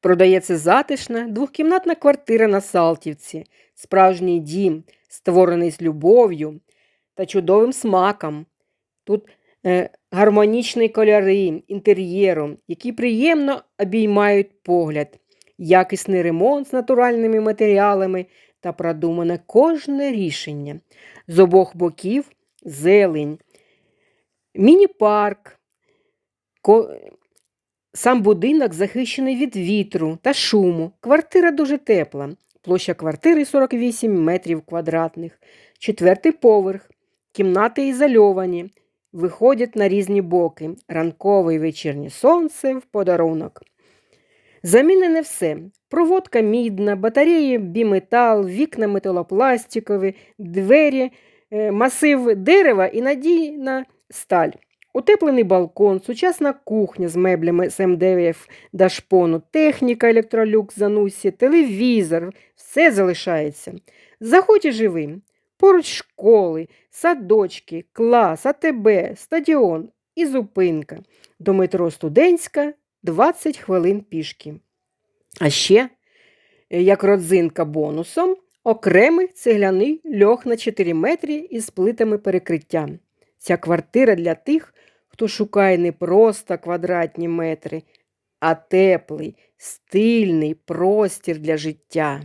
Продається затишна двохкімнатна квартира на Салтівці, справжній дім, створений з любов'ю та чудовим смаком. Тут е, гармонічні кольори інтер'єру, які приємно обіймають погляд, якісний ремонт з натуральними матеріалами та продумане кожне рішення. З обох боків зелень, міні-парк. ко- Сам будинок захищений від вітру та шуму. Квартира дуже тепла. Площа квартири 48 метрів квадратних. Четвертий поверх. Кімнати ізольовані. Виходять на різні боки. Ранкове вечірнє сонце в подарунок. Замінене все. Проводка мідна, батареї біметал, вікна металопластикові, двері, е, масив дерева і надійна сталь. Утеплений балкон, сучасна кухня з меблями з МДФ Дашпону, техніка електролюкс Занусі, телевізор, все залишається. Заходь і живи. Поруч школи, садочки, клас, АТБ, стадіон і зупинка. До метро Студентська 20 хвилин пішки. А ще, е, як родзинка бонусом, окремий цегляний льох на 4 метри із плитами перекриття. Ця квартира для тих, хто шукає не просто квадратні метри, а теплий, стильний простір для життя.